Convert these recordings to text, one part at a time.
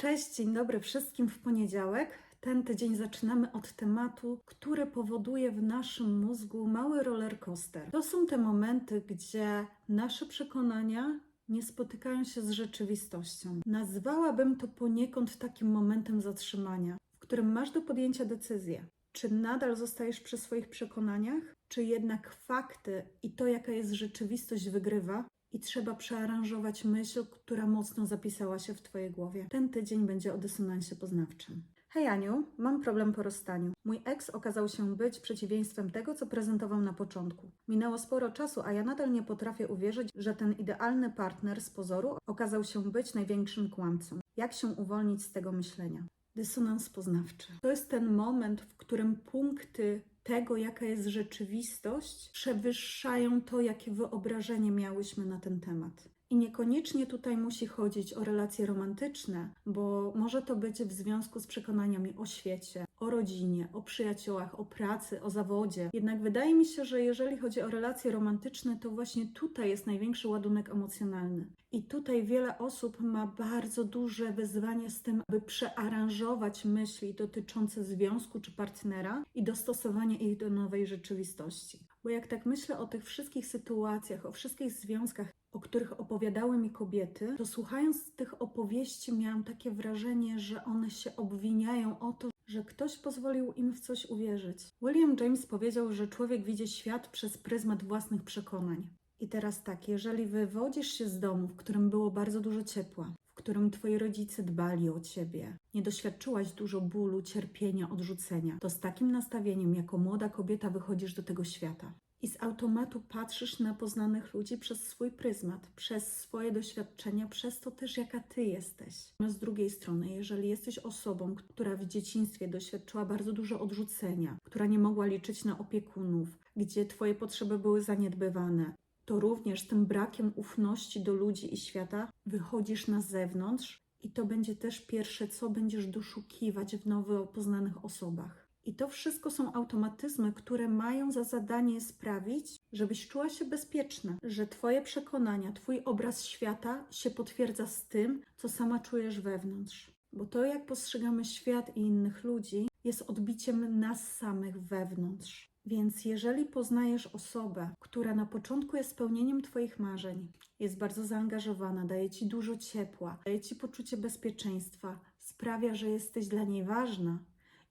Cześć, dzień dobry wszystkim w poniedziałek. Ten tydzień zaczynamy od tematu, który powoduje w naszym mózgu mały roller coaster. To są te momenty, gdzie nasze przekonania nie spotykają się z rzeczywistością. Nazwałabym to poniekąd takim momentem zatrzymania, w którym masz do podjęcia decyzję. Czy nadal zostajesz przy swoich przekonaniach, czy jednak fakty i to, jaka jest rzeczywistość, wygrywa i trzeba przearanżować myśl, która mocno zapisała się w Twojej głowie. Ten tydzień będzie o dysonansie poznawczym. Hej Aniu, mam problem po rozstaniu. Mój ex okazał się być przeciwieństwem tego, co prezentował na początku. Minęło sporo czasu, a ja nadal nie potrafię uwierzyć, że ten idealny partner z pozoru okazał się być największym kłamcą. Jak się uwolnić z tego myślenia? Dysonans poznawczy. To jest ten moment, w którym punkty tego, jaka jest rzeczywistość, przewyższają to, jakie wyobrażenie miałyśmy na ten temat. I niekoniecznie tutaj musi chodzić o relacje romantyczne, bo może to być w związku z przekonaniami o świecie, o rodzinie, o przyjaciołach, o pracy, o zawodzie. Jednak wydaje mi się, że jeżeli chodzi o relacje romantyczne, to właśnie tutaj jest największy ładunek emocjonalny. I tutaj wiele osób ma bardzo duże wyzwanie z tym, aby przearanżować myśli dotyczące związku czy partnera i dostosowanie ich do nowej rzeczywistości. Bo jak tak myślę o tych wszystkich sytuacjach, o wszystkich związkach, o których opowiadały mi kobiety, to słuchając tych opowieści miałam takie wrażenie, że one się obwiniają o to, że ktoś pozwolił im w coś uwierzyć. William James powiedział, że człowiek widzi świat przez pryzmat własnych przekonań. I teraz tak, jeżeli wywodzisz się z domu, w którym było bardzo dużo ciepła, którym twoi rodzice dbali o ciebie, nie doświadczyłaś dużo bólu, cierpienia, odrzucenia, to z takim nastawieniem jako młoda kobieta wychodzisz do tego świata. I z automatu patrzysz na poznanych ludzi przez swój pryzmat, przez swoje doświadczenia, przez to też, jaka ty jesteś. No z drugiej strony, jeżeli jesteś osobą, która w dzieciństwie doświadczyła bardzo dużo odrzucenia, która nie mogła liczyć na opiekunów, gdzie twoje potrzeby były zaniedbywane, to również tym brakiem ufności do ludzi i świata wychodzisz na zewnątrz i to będzie też pierwsze, co będziesz doszukiwać w nowo poznanych osobach. I to wszystko są automatyzmy, które mają za zadanie sprawić, żebyś czuła się bezpieczna, że Twoje przekonania, Twój obraz świata się potwierdza z tym, co sama czujesz wewnątrz. Bo to, jak postrzegamy świat i innych ludzi, jest odbiciem nas samych wewnątrz. Więc jeżeli poznajesz osobę, która na początku jest spełnieniem Twoich marzeń, jest bardzo zaangażowana, daje Ci dużo ciepła, daje Ci poczucie bezpieczeństwa, sprawia, że jesteś dla niej ważna,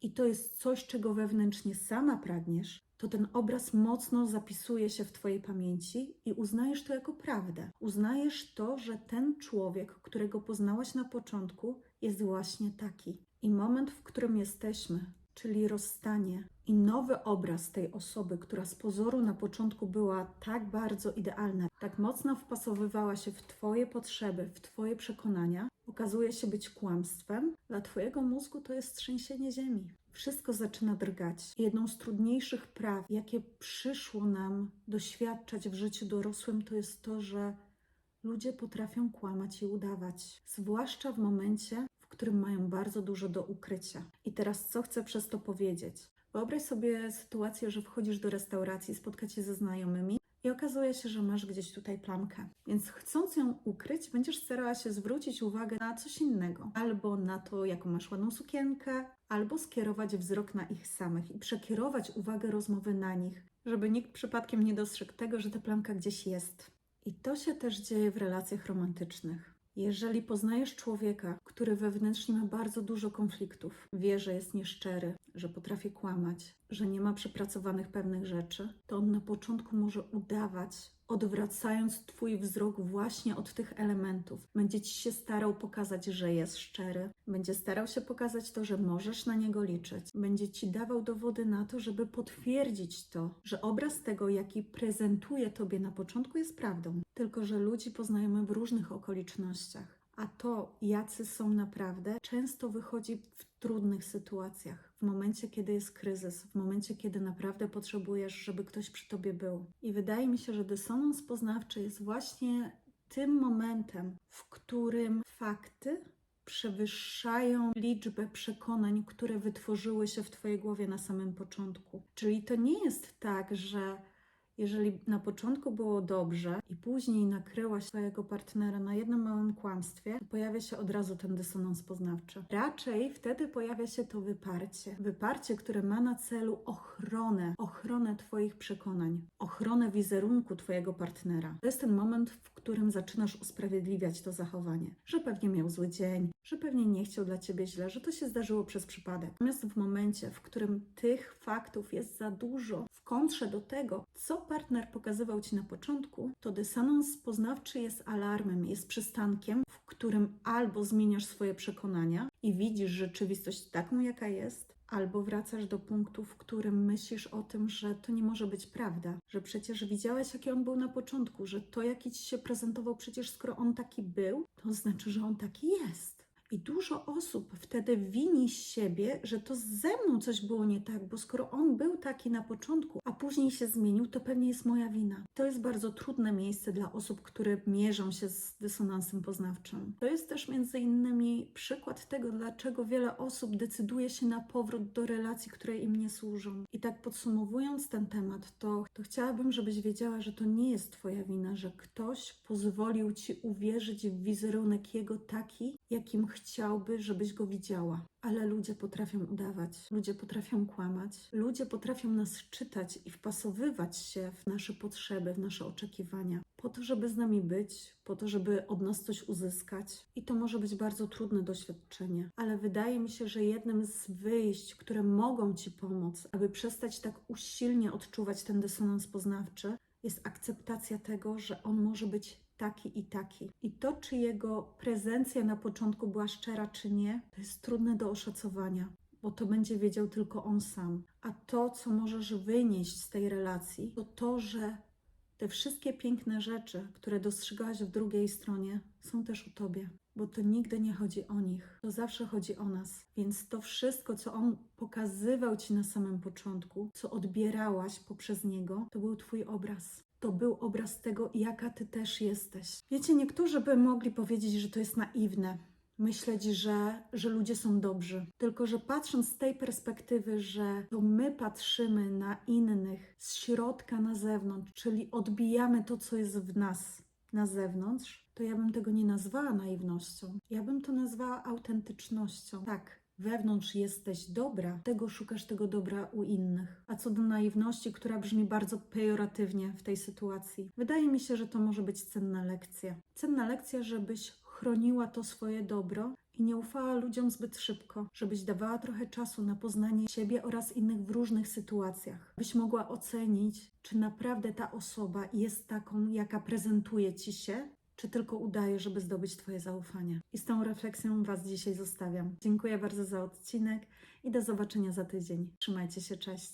i to jest coś, czego wewnętrznie sama pragniesz, to ten obraz mocno zapisuje się w Twojej pamięci i uznajesz to jako prawdę. Uznajesz to, że ten człowiek, którego poznałaś na początku, jest właśnie taki. I moment, w którym jesteśmy, czyli rozstanie i nowy obraz tej osoby, która z pozoru na początku była tak bardzo idealna, tak mocno wpasowywała się w Twoje potrzeby, w Twoje przekonania, okazuje się być kłamstwem, dla Twojego mózgu to jest trzęsienie ziemi. Wszystko zaczyna drgać. Jedną z trudniejszych praw, jakie przyszło nam doświadczać w życiu dorosłym, to jest to, że ludzie potrafią kłamać i udawać. Zwłaszcza w momencie, którym mają bardzo dużo do ukrycia. I teraz co chcę przez to powiedzieć? Wyobraź sobie sytuację, że wchodzisz do restauracji, spotkać się ze znajomymi i okazuje się, że masz gdzieś tutaj plamkę. Więc chcąc ją ukryć, będziesz starała się zwrócić uwagę na coś innego. Albo na to, jaką masz ładną sukienkę, albo skierować wzrok na ich samych i przekierować uwagę rozmowy na nich, żeby nikt przypadkiem nie dostrzegł tego, że ta plamka gdzieś jest. I to się też dzieje w relacjach romantycznych. Jeżeli poznajesz człowieka, który wewnętrznie ma bardzo dużo konfliktów, wie, że jest nieszczery, że potrafi kłamać, że nie ma przepracowanych pewnych rzeczy, to on na początku może udawać, odwracając Twój wzrok właśnie od tych elementów. Będzie Ci się starał pokazać, że jest szczery, będzie starał się pokazać to, że możesz na niego liczyć, będzie Ci dawał dowody na to, żeby potwierdzić to, że obraz tego, jaki prezentuje Tobie na początku, jest prawdą. Tylko, że ludzi poznajemy w różnych okolicznościach. A to, jacy są naprawdę, często wychodzi w trudnych sytuacjach, w momencie, kiedy jest kryzys, w momencie, kiedy naprawdę potrzebujesz, żeby ktoś przy tobie był. I wydaje mi się, że dysonans poznawczy jest właśnie tym momentem, w którym fakty przewyższają liczbę przekonań, które wytworzyły się w Twojej głowie na samym początku. Czyli to nie jest tak, że Jeżeli na początku było dobrze i później nakryłaś swojego partnera na jednym małym kłamstwie, to pojawia się od razu ten dysonans poznawczy. Raczej wtedy pojawia się to wyparcie. Wyparcie, które ma na celu ochronę, ochronę Twoich przekonań, ochronę wizerunku Twojego partnera. To jest ten moment, w którym zaczynasz usprawiedliwiać to zachowanie, że pewnie miał zły dzień, że pewnie nie chciał dla Ciebie źle, że to się zdarzyło przez przypadek. Natomiast w momencie, w którym tych faktów jest za dużo, w kontrze do tego, co partner pokazywał Ci na początku, to dysonans poznawczy jest alarmem, jest przystankiem, w którym albo zmieniasz swoje przekonania i widzisz rzeczywistość taką, jaka jest, albo wracasz do punktu, w którym myślisz o tym, że to nie może być prawda, że przecież widziałeś, jaki on był na początku, że to, jaki ci się prezentował, przecież skoro on taki był, to znaczy, że on taki jest. I dużo osób wtedy wini siebie, że to ze mną coś było nie tak, bo skoro on był taki na początku, a później się zmienił, to pewnie jest moja wina. To jest bardzo trudne miejsce dla osób, które mierzą się z dysonansem poznawczym. To jest też między innymi przykład tego, dlaczego wiele osób decyduje się na powrót do relacji, które im nie służą. I tak podsumowując ten temat, to, to chciałabym, żebyś wiedziała, że to nie jest Twoja wina, że ktoś pozwolił Ci uwierzyć w wizerunek jego taki, jakim chciałby, żebyś go widziała. Ale ludzie potrafią udawać, ludzie potrafią kłamać, ludzie potrafią nas czytać i wpasowywać się w nasze potrzeby, w nasze oczekiwania, po to, żeby z nami być, po to, żeby od nas coś uzyskać. I to może być bardzo trudne doświadczenie, ale wydaje mi się, że jednym z wyjść, które mogą Ci pomóc, aby przestać tak usilnie odczuwać ten dysonans poznawczy, jest akceptacja tego, że on może być taki i taki. I to, czy jego prezencja na początku była szczera, czy nie, to jest trudne do oszacowania, bo to będzie wiedział tylko on sam. A to, co możesz wynieść z tej relacji, to to, że te wszystkie piękne rzeczy, które dostrzegałaś w drugiej stronie, są też u tobie. Bo to nigdy nie chodzi o nich, to zawsze chodzi o nas. Więc to wszystko, co on pokazywał ci na samym początku, co odbierałaś poprzez niego, to był twój obraz. To był obraz tego, jaka ty też jesteś. Wiecie, niektórzy by mogli powiedzieć, że to jest naiwne, myśleć, że, że ludzie są dobrzy. Tylko, że patrząc z tej perspektywy, że to my patrzymy na innych z środka na zewnątrz, czyli odbijamy to, co jest w nas na zewnątrz, to ja bym tego nie nazwała naiwnością. Ja bym to nazwała autentycznością. Tak. Wewnątrz jesteś dobra, tego szukasz tego dobra u innych. A co do naiwności, która brzmi bardzo pejoratywnie w tej sytuacji, wydaje mi się, że to może być cenna lekcja. Cenna lekcja, żebyś chroniła to swoje dobro i nie ufała ludziom zbyt szybko, żebyś dawała trochę czasu na poznanie siebie oraz innych w różnych sytuacjach, byś mogła ocenić, czy naprawdę ta osoba jest taką, jaka prezentuje ci się, czy tylko udaje, żeby zdobyć Twoje zaufanie. I z tą refleksją Was dzisiaj zostawiam. Dziękuję bardzo za odcinek i do zobaczenia za tydzień. Trzymajcie się, cześć.